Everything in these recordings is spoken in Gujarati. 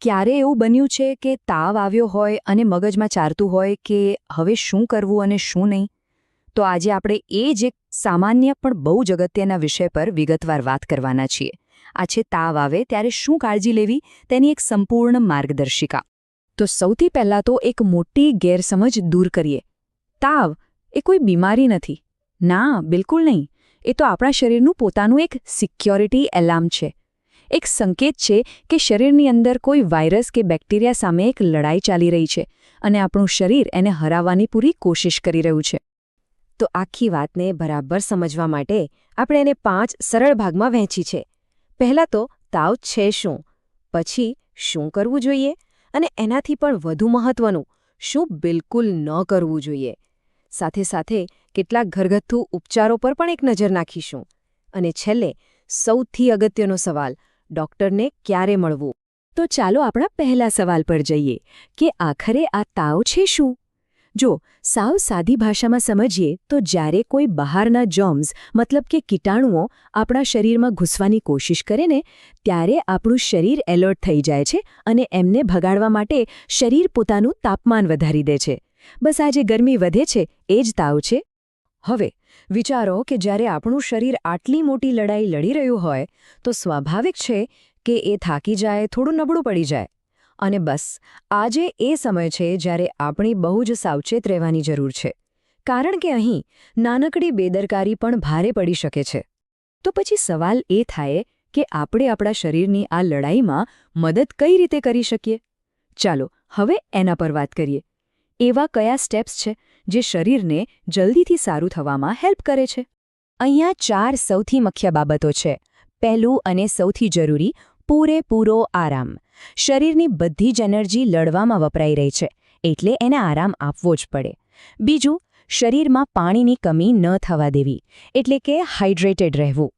ક્યારે એવું બન્યું છે કે તાવ આવ્યો હોય અને મગજમાં ચારતું હોય કે હવે શું કરવું અને શું નહીં? તો આજે આપણે એ જ એક સામાન્ય પણ બહુ જ અગત્યના વિષય પર વિગતવાર વાત કરવાના છીએ. આ છે તાવ આવે ત્યારે શું કાળજી લેવી? તેની એક સંપૂર્ણ માર્ગદર્શિકા. તો સૌથી પહેલાં તો એક મોટી ગેરસમજ દૂર કરીએ. તાવ એ કોઈ બીમારી નથી. ના, બિલકુલ નહીં. એ તો આપણા શરીરનું પોતાનું એક સિક્યોરિટી એલાર્મ છે. એક સંકેત છે કે શરીરની અંદર કોઈ વાયરસ કે બેક્ટેરિયા સામે એક લડાઈ ચાલી રહી છે અને આપણું શરીર એને હરાવવાની પૂરી કોશિશ કરી રહ્યું છે. તો આખી વાતને બરાબર સમજવા માટે આપણે એને પાંચ સરળ ભાગમાં વહેંચી છે. પહેલાં તો તાવ છે શું? પછી શું કરવું જોઈએ? અને એનાથી પણ વધુ મહત્વનું, શું બિલકુલ ન કરવું જોઈએ? સાથે સાથે કેટલાક ઘરગથ્થુ ઉપચારો પર પણ એક નજર નાખીશું. અને છેલ્લે સૌથી અગત્યનો સવાલ ડોક્ટરને ક્યારે મળવું? તો ચાલો આપણા પહેલા સવાલ પર જઈએ કે આખરે આ તાવ છે શું? જો સાવ સાદી ભાષામાં સમજીએ તો જ્યારે કોઈ બહારના જોમ્સ મતલબ કે કીટાણુઓ આપણા શરીરમાં ઘૂસવાની કોશિશ કરે ને, ત્યારે આપણું શરીર એલર્ટ થઈ જાય છે અને એમને ભગાડવા માટે શરીર પોતાનું તાપમાન વધારી દે છે. બસ આજે ગરમી વધે છે, એ જ તાવ છે. હવે, વિચારો કે જ્યારે આપણું શરીર આટલી મોટી લડાઈ લડી રહ્યું હોય, તો સ્વાભાવિક છે કે એ થાકી જાય, થોડું નબળું પડી જાય. અને બસ, આજે એ સમય છે જ્યારે આપણી બહુ જ સાવચેત રહેવાની જરૂર છે. કારણ કે અહીં, નાનકડી બેદરકારી પણ ભારે પડી શકે છે. તો પછી સવાલ એ થાય કે આપણે આપણા શરીરની આ લડાઈમાં મદદ કઈ રીતે કરી શકીએ? ચાલો, હવે એના પર વાત કરીએ. એવા કયા સ્ટેપ્સ છે જે શરીરને જલ્દીથી સારું થવામાં હેલ્પ કરે છે. અહીંયા ચાર સૌથી મુખ્ય બાબતો છે. પહેલું અને સૌથી જરૂરી, પૂરેપૂરો આરામ. શરીરની બધી જ એનર્જી લડવામાં વપરાઈ રહી છે, એટલે એને આરામ આપવો જ પડે. બીજું, શરીરમાં પાણીની કમી ન થવા દેવી, એટલે કે હાઇડ્રેટેડ રહેવું.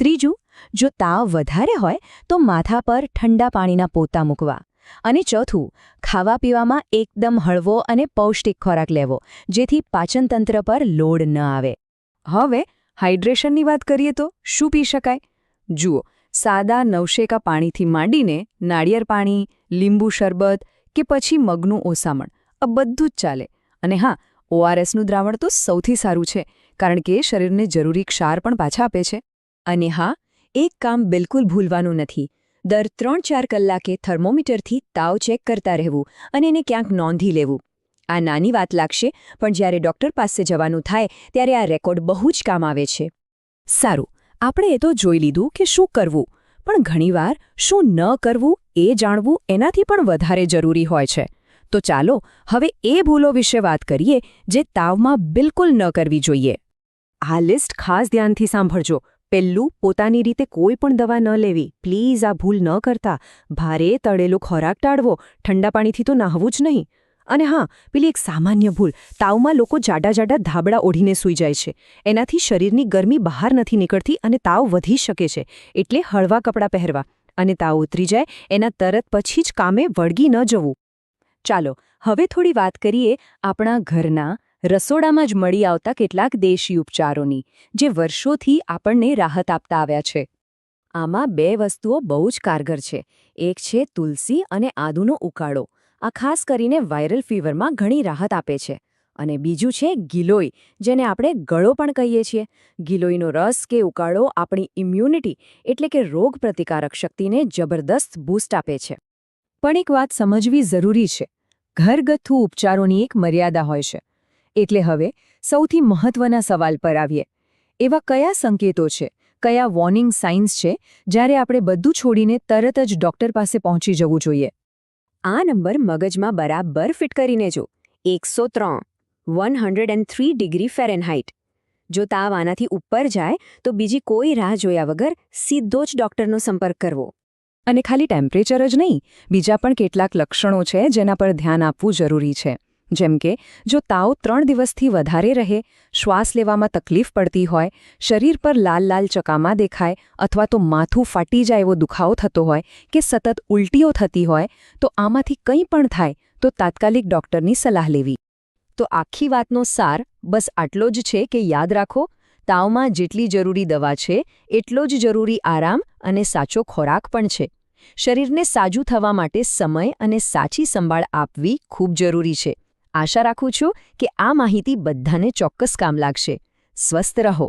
ત્રીજું, જો તાવ વધારે હોય, તો માથા પર ઠંડા પાણીના પોતા મૂકવા. અને ચોથું ખાવા પીવામાં એકદમ હળવો અને પૌષ્ટિક ખોરાક લેવો, જેથી પાચનતંત્ર પર લોડ ન આવે. હવે, હાઇડ્રેશનની વાત કરીએ તો શું પી શકાય? જુઓ, સાદા નવશેકા પાણીથી માંડીને નાળિયેર પાણી, લીંબુ શરબત કે પછી મગનું ઓસામણ, આ બધું જ ચાલે. અને હા, ઓઆરએસનું દ્રાવણ તો સૌથી સારું છે, કારણ કે શરીરને જરૂરી ક્ષાર પણ પાછા આપે છે. અને હા, એક કામ બિલકુલ ભૂલવાનું નથી. દર ત્રણ ચાર કલાકે થર્મોમીટરથી તાવ ચેક કરતા રહેવું અને એને ક્યાંક નોંધી લેવું. આ નાની વાત લાગશે, પણ જ્યારે ડૉક્ટર પાસે જવાનું થાય, ત્યારે આ રેકોર્ડ બહુ જ કામ આવે છે. સારું, આપણે એ તો જોઈ લીધું કે શું કરવું, પણ ઘણીવાર શું ન કરવું એ જાણવું એનાથી પણ વધારે જરૂરી હોય છે. તો ચાલો, હવે એ ભૂલો વિશે વાત કરીએ જે તાવમાં બિલકુલ ન કરવી જોઈએ. આ લિસ્ટ ખાસ ધ્યાનથી સાંભળજો પહેલું પોતાની રીતે કોઈ પણ દવા ન લેવી. પ્લીઝ આ ભૂલ ન કરતા. ભારે તળેલો ખોરાક ટાળવો. ઠંડા પાણીથી તો નાહવું જ નહીં. અને હા, પેલી એક સામાન્ય ભૂલ. તાવમાં લોકો જાડા જાડા ધાબળા ઓઢીને સૂઈ જાય છે. એનાથી શરીરની ગરમી બહાર નથી નીકળતી અને તાવ વધી શકે છે. એટલે હળવા કપડાં પહેરવા. અને તાવ ઉતરી જાય, એના તરત પછી જ કામે વળગી ન જવું. ચાલો, હવે થોડી વાત કરીએ આપણા ઘરના રસોડામાં જ મળી આવતા કેટલાક દેશી ઉપચારોની, જે વર્ષોથી આપણને રાહત આપતા આવ્યા છે. આમાં બે વસ્તુઓ બહુ જ કારગર છે. એક છે તુલસી અને આદુનો ઉકાળો. આ ખાસ કરીને વાયરલ ફીવરમાં ઘણી રાહત આપે છે. અને બીજું છે ગિલોય, જેને આપણે ગળો પણ કહીએ છીએ. ગિલોયનો રસ કે ઉકાળો આપણી ઇમ્યુનિટી એટલે કે રોગ પ્રતિકારક શક્તિને જબરદસ્ત બૂસ્ટ આપે છે. પણ એક વાત સમજવી જરૂરી છે. ઘરગથ્થુ ઉપચારોની એક મર્યાદા હોય છે. એટલે હવે સૌથી મહત્વના સવાલ પર આવીએ. એવા કયા સંકેતો છે? કયા વોર્નિંગ સાઇન્સ છે? જ્યારે આપણે બધું છોડીને તરત જ ડોક્ટર પાસે પહોંચી જવું જોઈએ. આ નંબર મગજમાં બરાબર ફિટ કરીને જો. એકસો ત્રણ વન ડિગ્રી ફેરેનહાઇટ. જો તાવ આનાથી ઉપર જાય, તો બીજી કોઈ રાહ જોયા વગર સીધો જ ડોક્ટરનો સંપર્ક કરવો. અને ખાલી ટેમ્પરેચર જ નહીં, બીજા પણ કેટલાક લક્ષણો છે જેના પર ધ્યાન આપવું જરૂરી છે. જેમ કે, જો તાવ ત્રણ દિવસથી વધારે રહે, શ્વાસ લેવામાં તકલીફ પડતી હોય, શરીર પર લાલ લાલ ચકામાં દેખાય અથવા તો માથું ફાટી જાય એવો દુખાવો થતો હોય કે સતત ઉલટીઓ થતી હોય, તો આમાંથી કંઈ પણ થાય, તો તાત્કાલિક ડોક્ટરની સલાહ લેવી. તો આખી વાતનો સાર બસ આટલો જ છે કે યાદ રાખો, તાવમાં જેટલી જરૂરી દવા છે, એટલો જ જરૂરી આરામ અને સાચો ખોરાક પણ છે. શરીરને સાજું થવા માટે સમય અને સાચી સંભાળ આપવી ખૂબ જરૂરી છે. આશા રાખું છું કે આ માહિતી બધાને ચોક્કસ કામ લાગશે. સ્વસ્થ રહો.